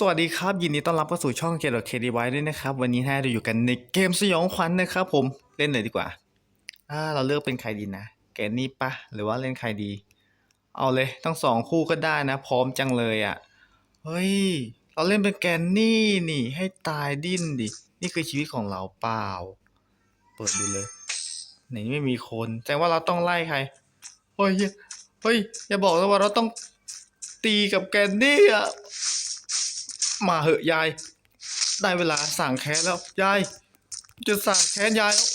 สวัสดีครับ ยินดีต้อนรับเข้าสู่ช่องเกมเคดีไว้ด้วยนะครับ วันนี้เราอยู่กันในเกมสยองขวัญนะครับผมเล่นเลยดีกว่าอ่า เราเลือกเป็นใครดีนะ แกนนี่ปะหรือว่าเล่นใครดี เอาเลยทั้งสองคู่ก็ได้นะ พร้อมจังเลยอะ่ะเฮ้ย เราเล่นเป็นแกนนี่นี่ ให้ตายดิ้นดิ นี่คือชีวิตของเราเปล่า เปิดดูเลยไหนไม่มีคนแสดงว่าเราต้องไล่ใครเฮ้ยเฮ้ยอย่าบอกนะว่าเราต้องตีกับแกนนี่อะ มาเหอะยาย ได้เวลาสั่งแค้นแล้วยาย จะสั่งแค้นยายแล้ว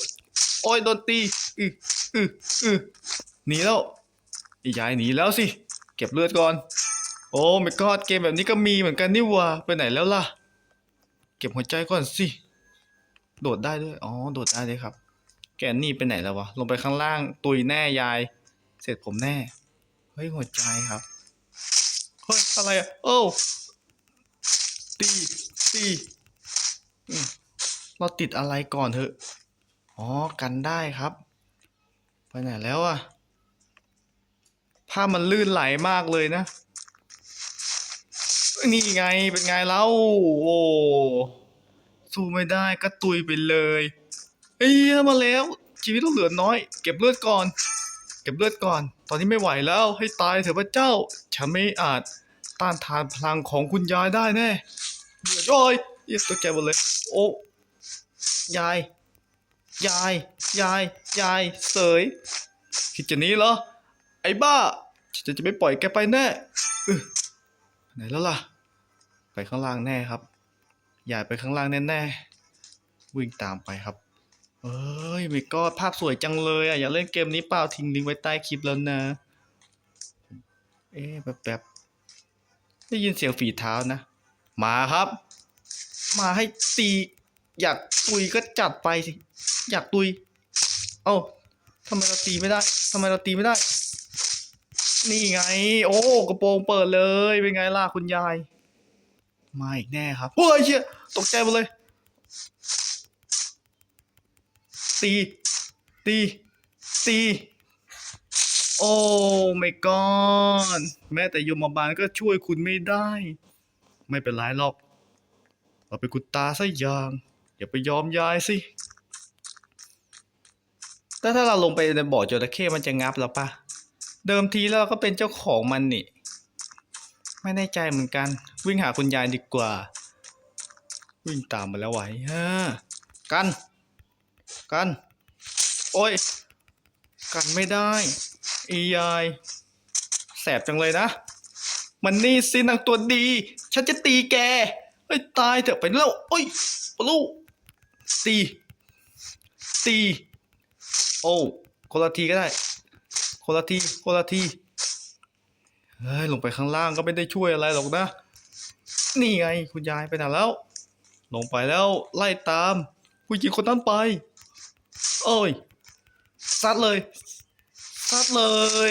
โอ้ยโดนตีอืออืออือหนีแล้วยายหนีแล้วสิ เก็บเลือดก่อน โอ้ไม่กอดเกมแบบนี้ก็มีเหมือนกันนี่ว่าไปไหนแล้วล่ะ เก็บหัวใจก่อนสิโดดได้ด้วย อ๋อ โดดได้เลยครับ แกนี่ไปไหนแล้ววะ ลงไปข้างล่าง ตุยแน่ยาย เสร็จผมแน่ เฮ้ย หัวใจครับ เฮ้ย อะไรอะโอ้ ตีตีเราติดอะไรก่อนเถอะ อ๋อ กันได้ครับ ไปไหนแล้วอะภามันลื่นไหลมากเลยนะ นี่ไง เป็นไงแล้วโอ้สู้ไม่ได้ก็ตุยไปเลย เอ้ยมาแล้ว ชีวิตเราเหลือน้อย เก็บเลือดก่อน เก็บเลือดก่อน ตอนนี้ไม่ไหวแล้ว ให้ตายเถอะพระเจ้า ฉันไม่อาจ ต้านทานพลังของคุณยายได้แน่เดือดย้อยเยี่ยตัวแกหมดเลย โอ้ยาย ยาย ยาย ยาย เสย คิดจะนี้เหรอ ไอ้บ้าฉันจะไม่ปล่อยแกไปแน่ไหนแล้วล่ะ ไปข้างล่างแน่ครับ ยายไปข้างล่างแน่ๆวิ่งตามไปครับ เอ้ยไม่ก็ภาพสวยจังเลยอะ อยากเล่นเกมนี้เปล่าทิ้งลิงก์ไว้ใต้คลิปแล้วนะ เอ๊ะแบบแบบ ได้ยินเสียงฝีเท้านะ มาครับ มาให้ตี อยากตุยก็จัดไปสิ อยากตุย เอ้าทำไมเราตีไม่ได้ทำไมเราตีไม่ได้ นี่ไง โอ้กระโปรงเปิดเลย เป็นไงล่ะคุณยาย มาอีกแน่ครับเฮ้ยเชี่ยตกใจหมดเลย ตี ตี ตี โอ้ไม่กอนแม้แต่ยมบาลก็ช่วยคุณไม่ได้ ไม่เป็นไรหรอก เราเป็นคุณตาซะอย่าง อย่าไปยอมยายสิแต่ถ้าเราลงไปในบ่อจระเข้มันจะงับเราปะเดิมทีแล้วเราก็เป็นเจ้าของมันนี่ ไม่แน่ใจเหมือนกัน วิ่งหาคุณยายดีกว่า วิ่งตามมาแล้วไหวฮะกัน กัน โอ้ย กันไม่ได้ อียายแสบจังเลยนะ มันนี่สินางตัวดี ฉันจะตีแกเฮ้ยตายเถอะไปแล้วโอ้ยปลูตีตีโอ้คนละทีก็ได้ คนละทีคนละทีเฮ้ยลงไปข้างล่างก็ไม่ได้ช่วยอะไรหรอกนะ นี่ไงคุณยายไปไหนแล้ว ลงไปแล้วไล่ตามผู้หญิงคนนั้นไป โอ้ยซัดเลย ซัดเล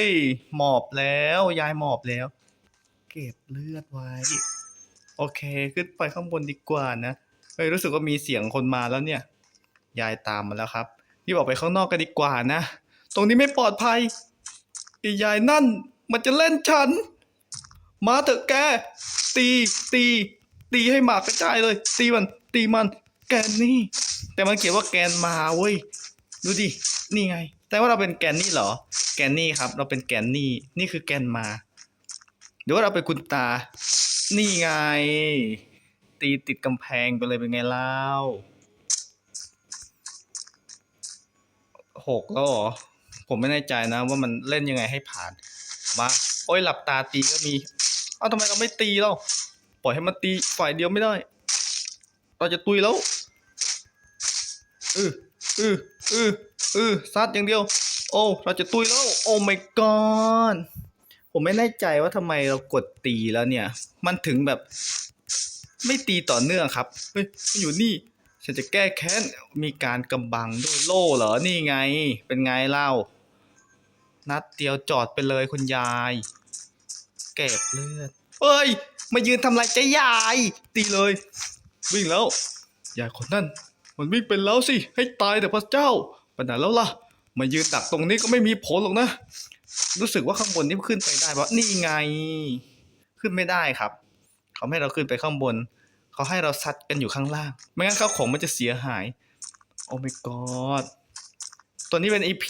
ย หมอบแล้วยายหมอบแล้ว เก็บเลือดไว้ โอเคขึ้นไปข้างบนดีกว่านะเฮ้ยรู้สึกว่ามีเสียงคนมาแล้วเนี่ย ยายตามมาแล้วครับรีบออกไปข้างนอกกันดีกว่านะ ตรงนี้ไม่ปลอดภัยไอ้ยายนั่น มันจะเล่นฉัน มาเถอะแก ตีตี ตีให้หมากกระจายเลย ตีมัน ตีมัน แกนนี่ แต่มันเขียนว่าแกนมาเว้ย ดูดิ นี่ไง แต่ว่าเราเป็นแกนนี่เหรอ แกนนี่ครับ เราเป็นแกนนี่ นี่คือแกนมาหรือว่าเราเป็นคุณตา นี่ไง ตีติดกำแพงไปเลยเป็นไงเล่าหกแล้วเหรอ ผมไม่แน่ใจนะ ว่ามันเล่นยังไงให้ผ่าน มาโอ้ยหลับตาตีก็มี เอ้าทำไมเราไม่ตีเราปล่อยให้มันตีฝ่ายเดียวไม่ได้ เราจะตุยแล้วเออ ออเออเออซัดอย่างเดียว โอ้เราจะตุยแล้วโอ้ my god ผมไม่แน่ใจว่าทำไมเรากดตีแล้วเนี่ย มันถึงแบบ ไม่ตีต่อเนื่องครับ เฮ้ยมันอยู่นี่ ฉันจะแก้แค้น มีการกำบังด้วยโล่เหรอ นี่ไง เป็นไงเล่า นัดเดียวจอดไปเลยคุณยาย เก็บเลือดเฮ้ย มายืนทำไรจะยาย ตีเลย วิ่งแล้ว ยายคนนั้น มันวิ่งเป็นแล้วสิ ให้ตายแต่พระเจ้าไปไหนแล้วล่ะ มายืนดักตรงนี้ก็ไม่มีผลหรอกนะ รู้สึกว่าข้างบนนี่ขึ้นไปได้ปะนี่ไง ขึ้นไม่ได้ครับ เขาให้เราขึ้นไปข้างบน เขาให้เราซัดกันอยู่ข้างล่าง ไม่งั้นข้าวของมันจะเสียหาย โอ้ my god ตัวนี้เป็น EP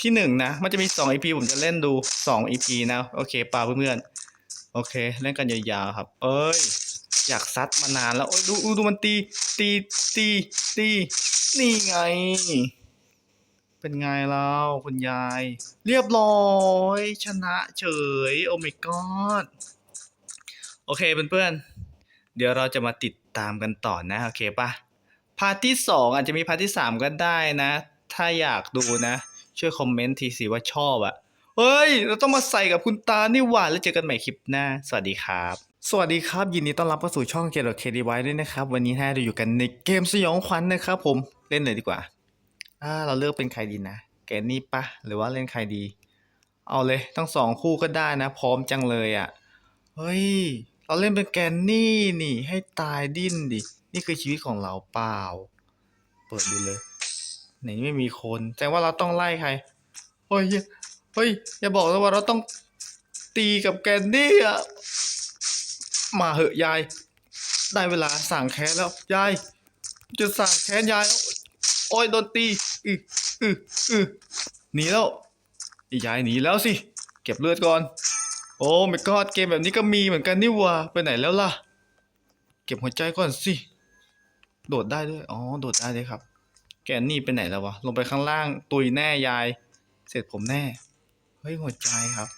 ที่หนึ่งนะ มันจะมีสอง EP ผมจะเล่นดูสอง EP นะ โอเคป่าเพื่อนๆ โอเค เล่นกันยาวๆครับ เอ้ย อยากซัดมานานแล้วโอ้ยดูดูมันตีตีตีตีนี่ไง เป็นไงแล้วคุณยาย เรียบร้อย ชนะเฉย โอ้ my god โอเคเพื่อนๆ เดี๋ยวเราจะมาติดตามกันต่อนะ โอเคปะพาร์ทที่สองอาจจะมีพาร์ทที่สามก็ได้นะ ถ้าอยากดูนะ ช่วยคอมเมนต์ทีสิว่าชอบอะเฮ้ย เราต้องมาใส่กับคุณตานี่หว่าแล้วเจอกันใหม่คลิปหน้า สวัสดีครับ สวัสดีครับ ยินดีต้อนรับเข้าสู่ช่องเกมเคดีไว้ด้วยนะครับ วันนี้เราอยู่กันในเกมสยองขวัญนะครับผมเล่นเลยดีกว่าอ่า เราเลือกเป็นใครดีนะ แกนนี่ปะหรือว่าเล่นใครดี เอาเลยทั้งสองคู่ก็ได้นะ พร้อมจังเลยอะ่ะเฮ้ย เราเล่นเป็นแกนนี่นี่ ให้ตายดิ้นดิ นี่คือชีวิตของเราเปล่า เปิดดูเลยไหนไม่มีคนแสดงว่าเราต้องไล่ใครเฮ้ยเฮ้ยอย่าบอกนะว่าเราต้องตีกับแกนนี่อะ มาเหอะยาย ได้เวลาสั่งแค้นแล้วยาย จะสั่งแค้นยายแล้วโอ้ยโดนตีอืออืออือหนีแล้วยายหนีแล้วสิ เก็บเลือดก่อน โอ้ไม่กอดเกมแบบนี้ก็มีเหมือนกันนี่ว่าไปไหนแล้วล่ะ เก็บหัวใจก่อนสิโดดได้ด้วย อ๋อ โดดได้เลยครับ แกนี่ไปไหนแล้ววะ ลงไปข้างล่าง ตุยแน่ยาย เสร็จผมแน่ เฮ้ย หัวใจครับ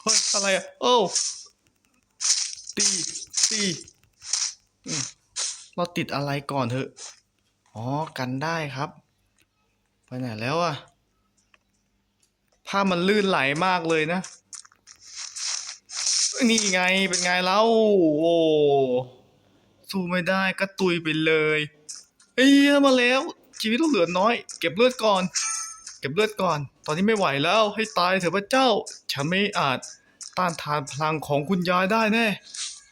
เฮ้ย อะไรอะโอ้ ตีตีเราติดอะไรก่อนเถอะ อ๋อ กันได้ครับ ไปไหนแล้วอะภามันลื่นไหลมากเลยนะ นี่ไง เป็นไงแล้วโอ้สู้ไม่ได้ก็ตุยไปเลย เอ้ยมาแล้ว ชีวิตเราเหลือน้อย เก็บเลือดก่อน เก็บเลือดก่อน ตอนนี้ไม่ไหวแล้ว ให้ตายเถอะพระเจ้า ฉันไม่อาจ ต้านทานพลังของคุณยายได้แน่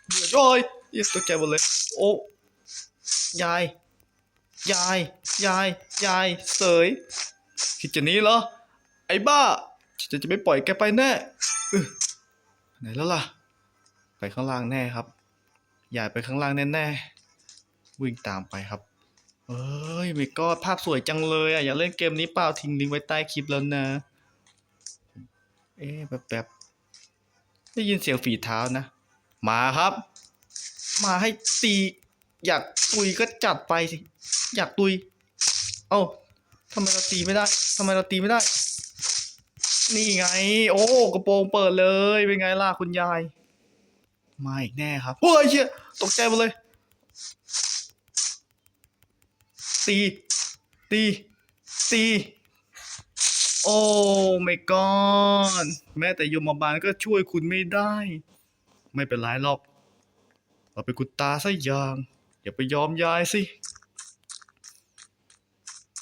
เดือดร้อยเรียกตัวแกหมดเลย โอ้ยาย ยาย ยาย ยาย เสย คิดจะนี้เหรอ ไอ้บ้าฉันจะไม่ปล่อยแกไปแน่ไหนแล้วล่ะ ไปข้างล่างแน่ครับ ยายไปข้างล่างแน่ๆวิ่งตามไปครับ เอ้ยไม่ก็ภาพสวยจังเลยอะ อยากเล่นเกมนี้เปล่าทิ้งลิงก์ไว้ใต้คลิปแล้วนะ เอ๊ะแบบแบบ ได้ยินเสียงฝีเท้านะ มาครับ มาให้ตี อยากตุยก็จัดไปสิ อยากตุย เอ้าทำไมเราตีไม่ได้ทำไมเราตีไม่ได้ นี่ไง โอ้กระโปรงเปิดเลย เป็นไงล่ะคุณยาย มาอีกแน่ครับเฮ้ยเชี่ยตกใจหมดเลย ตี ตี ตี โอ้ไม่กอนแม้แต่ยมบาลก็ช่วยคุณไม่ได้ ไม่เป็นไรหรอก เราเป็นคุณตาซะอย่าง อย่าไปยอมยายสิ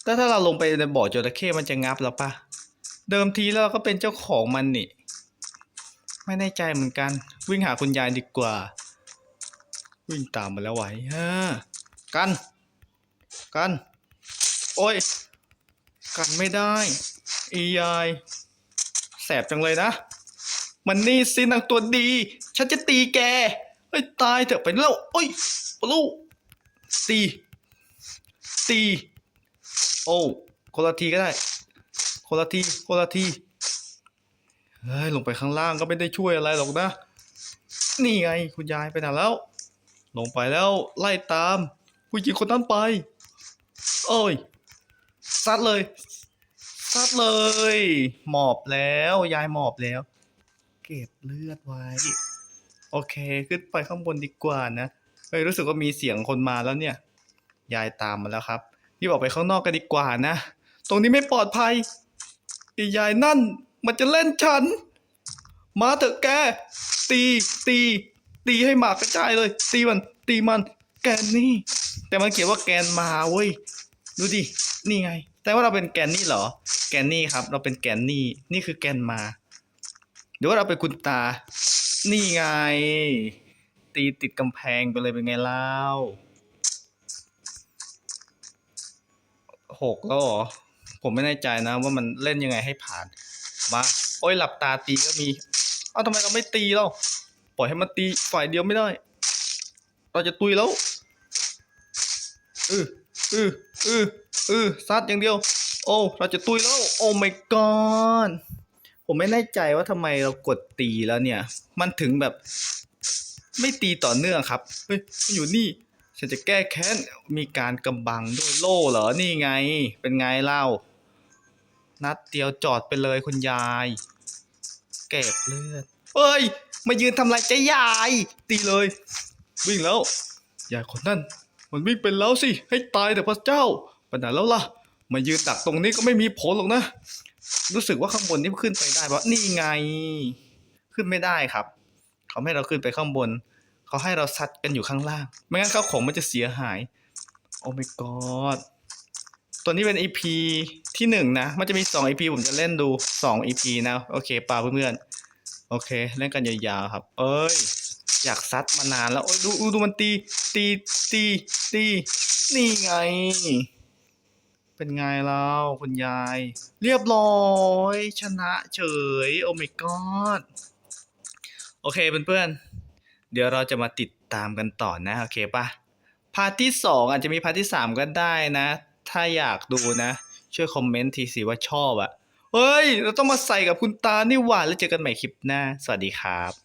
แต่ถ้าเราลงไปในบ่อจระเข้มันจะงับเราปะเดิมทีแล้วเราก็เป็นเจ้าของมันนี่ ไม่แน่ใจเหมือนกัน วิ่งหาคุณยายดีกว่า วิ่งตามมาแล้วไหวฮะกัน กัน โอ้ย กันไม่ได้ อียายแสบจังเลยนะ มันนี่สินางตัวดี ฉันจะตีแกเฮ้ยตายเถอะไปแล้วโอ้ยปลูตีตีโอ้คนละทีก็ได้ คนละทีคนละทีเฮ้ยลงไปข้างล่างก็ไม่ได้ช่วยอะไรหรอกนะ นี่ไงคุณยายไปไหนแล้ว ลงไปแล้วไล่ตามผู้หญิงคนนั้นไป โอ้ยซัดเลย ซัดเลย หมอบแล้วยายหมอบแล้ว เก็บเลือดไว้ โอเค ขึ้นไปข้างบนดีกว่านะเฮ้ยรู้สึกว่ามีเสียงคนมาแล้วเนี่ย ยายตามมาแล้วครับรีบออกไปข้างนอกกันดีกว่านะ ตรงนี้ไม่ปลอดภัยไอ้ยายนั่น มันจะเล่นฉัน มาเถอะแก ตีตี ตีให้หมากกระจายเลย ตีมัน ตีมัน แกนนี่ แต่มันเขียนว่าแกนมาเว้ย ดูดิ นี่ไง แต่ว่าเราเป็นแกนนี่เหรอ แกนนี่ครับ เราเป็นแกนนี่ นี่คือแกนมาหรือว่าเราเป็นคุณตา นี่ไง ตีติดกำแพงไปเลยเป็นไงเล่าหกแล้วเหรอ ผมไม่แน่ใจนะ ว่ามันเล่นยังไงให้ผ่าน มาโอ้ยหลับตาตีก็มี เอ้าทำไมเราไม่ตีเราปล่อยให้มันตีฝ่ายเดียวไม่ได้ เราจะตุยแล้วเออเออเออ เออซัดอย่างเดียว โอ้เราจะตุยแล้วโอ้ my god ผมไม่แน่ใจว่าทำไมเรากดตีแล้วเนี่ย มันถึงแบบ ไม่ตีต่อเนื่องครับ เฮ้ยมันอยู่นี่ ฉันจะแก้แค้น มีการกำบังด้วยโล่เหรอ นี่ไง เป็นไงเล่า นัดเดียวจอดไปเลยคุณยาย เก็บเลือดเฮ้ย มายืนทำไรจยาย ตีเลย วิ่งแล้ว ยายคนนั้น มันวิ่งเป็นแล้วสิ ให้ตายแต่พระเจ้า ไปไหนแล้วล่ะมายืนดักตรงนี้ก็ไม่มีผลหรอกนะ รู้สึกว่าข้างบนนี่ขึ้นไปได้ปะนี่ไง ขึ้นไม่ได้ครับ เขาให้เราขึ้นไปข้างบน เขาให้เราซัดกันอยู่ข้างล่าง ไม่งั้นข้าวของมันจะเสียหาย โอ้ my god ตัวนี้เป็น EP ที่หนึ่งนะ มันจะมีสอง EP ผมจะเล่นดูสอง EP นะ โอเคป่าเพื่อนๆ โอเค เล่นกันยาวๆครับ เอ้ย อยากซัดมานานแล้ว โอ้ยดูดูมันตี ตี ตี ตี นี่ไง เป็นไงแล้วคุณยาย เรียบร้อย ชนะเฉย โอ้ my god โอเคเพื่อนๆ เดี๋ยวเราจะมาติดตามกันต่อนะ โอเคปะพาร์ทที่สองอาจจะมีพาร์ทที่สามก็ได้นะ ถ้าอยากดูนะ ช่วยคอมเมนต์ทีสิว่าชอบอะเฮ้ย เราต้องมาใส่กับคุณตานี่หว่าแล้วเจอกันใหม่คลิปหน้า สวัสดีครับ